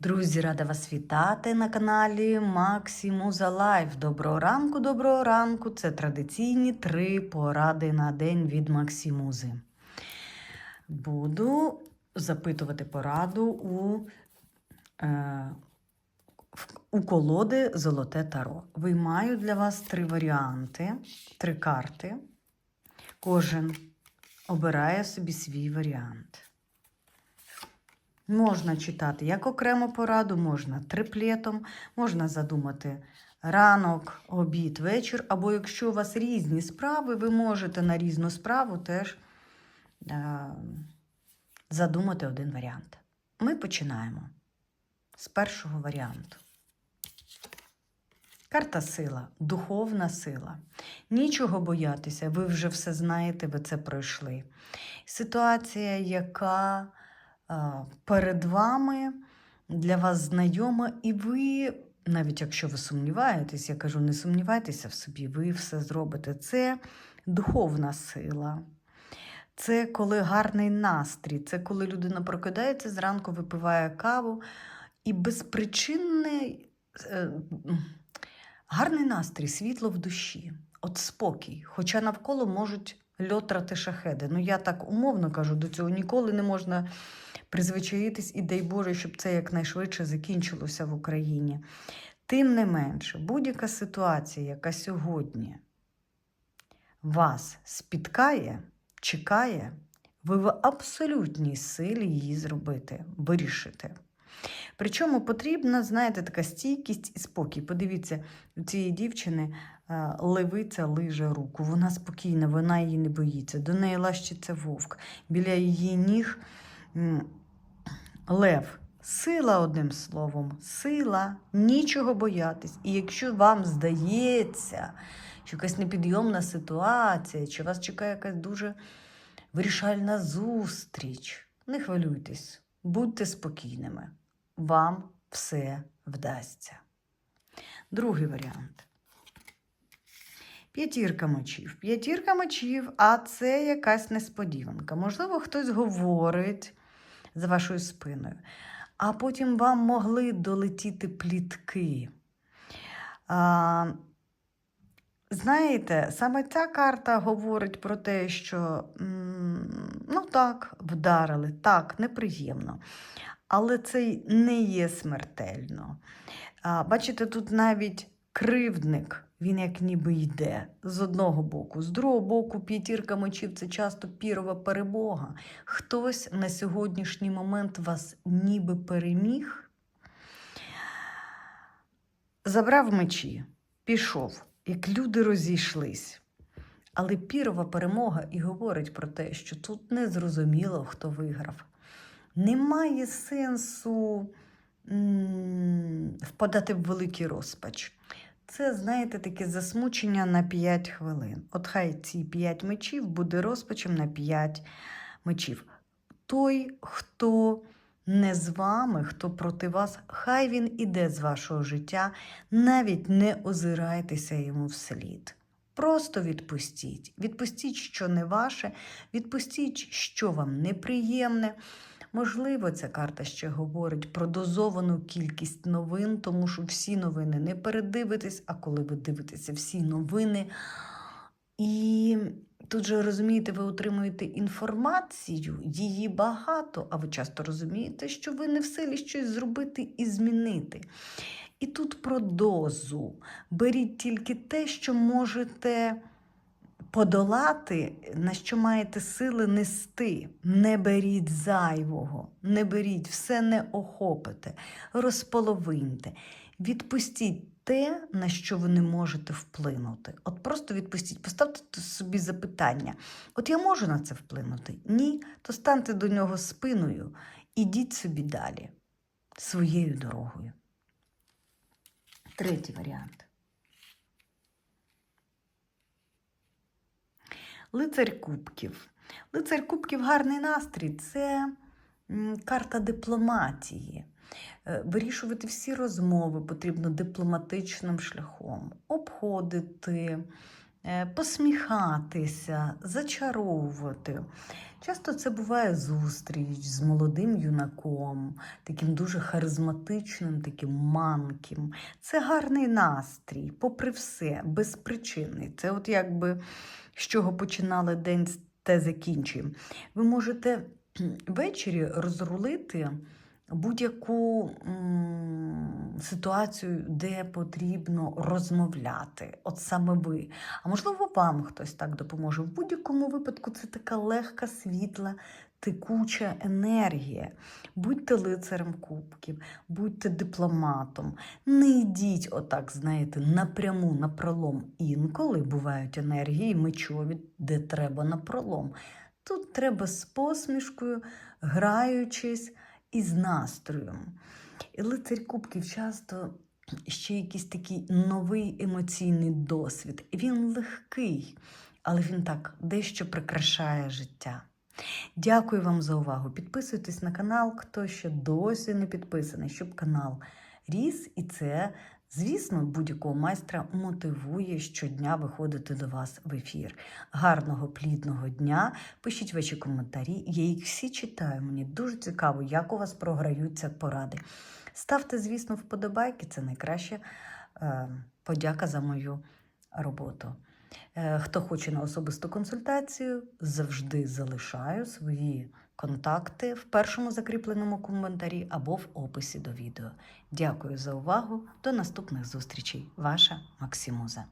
Друзі, рада вас вітати на каналі Максимуза Лайф. Доброго ранку, доброго ранку. Це традиційні три поради на день від Максимузи. Буду запитувати пораду у, е, у колоди Золоте Таро. Виймаю для вас три варіанти, три карти. Кожен обирає собі свій варіант. Можна читати як окрему пораду, можна триплетом, можна задумати ранок, обід, вечір. Або якщо у вас різні справи, ви можете на різну справу теж е, задумати один варіант. Ми починаємо з першого варіанту. Карта сила, духовна сила. Нічого боятися, ви вже все знаєте, ви це пройшли. Ситуація, яка перед вами для вас знайома, і ви, навіть якщо ви сумніваєтесь, я кажу, не сумнівайтеся в собі, ви все зробите. Це духовна сила. Це коли гарний настрій, це коли людина прокидається зранку, випиває каву і безпричинний е, гарний настрій, світло в душі, от спокій. Хоча навколо можуть льотрати шахеди. Ну, я так умовно кажу, до цього ніколи не можна призвичаїтись, і дай Боже, щоб це якнайшвидше закінчилося в Україні. Тим не менше, будь-яка ситуація, яка сьогодні вас спіткає, чекає, ви в абсолютній силі її зробити, вирішити. Причому потрібна, знаєте, така стійкість і спокій. Подивіться, у цієї дівчини левиця лиже руку. Вона спокійна, вона її не боїться. До неї лащиться вовк. Біля її ніг лев. Сила, одним словом, сила, нічого боятись. І якщо вам здається, що якась непідйомна ситуація, чи вас чекає якась дуже вирішальна зустріч, не хвилюйтесь, будьте спокійними. Вам все вдасться. Другий варіант. П'ятірка мечів. П'ятірка мечів, а це якась несподіванка. Можливо, хтось говорить за вашою спиною, а потім вам могли долетіти плітки. А, знаєте, саме ця карта говорить про те, що ну так, вдарили, так, неприємно. Але це не є смертельно. А, бачите, тут навіть кривдник, він як ніби йде з одного боку, з другого боку, п'ятірка мечів це часто пірова перемога. Хтось на сьогоднішній момент вас ніби переміг, забрав мечі, пішов, як люди розійшлись. Але пірова перемога і говорить про те, що тут не зрозуміло, хто виграв. Немає сенсу м, впадати в великий розпач. Це, знаєте, таке засмучення на 5 хвилин. От хай ці 5 мечів буде розпачем на 5 мечів. Той, хто не з вами, хто проти вас, хай він іде з вашого життя, навіть не озирайтеся йому вслід. Просто відпустіть. Відпустіть, що не ваше, відпустіть, що вам неприємне. Можливо, ця карта ще говорить про дозовану кількість новин, тому що всі новини не передивитесь, а коли ви дивитеся всі новини. І тут же розумієте, ви отримуєте інформацію, її багато, а ви часто розумієте, що ви не в силі щось зробити і змінити. І тут про дозу. Беріть тільки те, що можете подолати, на що маєте сили нести. Не беріть зайвого, не беріть, все не охопите, розполовиньте. Відпустіть те, на що ви не можете вплинути. От просто відпустіть, поставте собі запитання: от я можу на це вплинути? Ні, то станьте до нього спиною, ідіть собі далі, своєю дорогою. Третій варіант. Лицар Кубків. Лицар Кубків гарний настрій це карта дипломатії. Е, Вирішувати всі розмови потрібно дипломатичним шляхом, обходити, посміхатися, зачаровувати. Часто це буває зустріч з молодим юнаком, таким дуже харизматичним, таким манким. Це гарний настрій, попри все, безпричинний. Це от якби з чого починали день, те закінчуємо. Ви можете ввечері розрулити будь-яку ситуацію, де потрібно розмовляти. От саме ви. А можливо, вам хтось так допоможе. В будь-якому випадку це така легка, світла, текуча енергія. Будьте лицарем кубків, будьте дипломатом. Не йдіть отак, знаєте, напряму на пролом. Інколи бувають енергії мечові, де треба на пролом. Тут треба з посмішкою, граючись і з настроєм. І лицар кубків часто ще якийсь такий новий емоційний досвід. Він легкий, але він так дещо прикрашає життя. Дякую вам за увагу. Підписуйтесь на канал, хто ще досі не підписаний, щоб канал ріс, і це, звісно, будь-якого майстра мотивує щодня виходити до вас в ефір. Гарного, плідного дня. Пишіть ваші коментарі. Я їх всі читаю. Мені дуже цікаво, як у вас програються поради. Ставте, звісно, вподобайки. Це найкраща е, подяка за мою роботу. Е, Хто хоче на особисту консультацію, завжди залишаю свої контакти в першому закріпленому коментарі або в описі до відео. Дякую за увагу. До наступних зустрічей. Ваша Максимуза.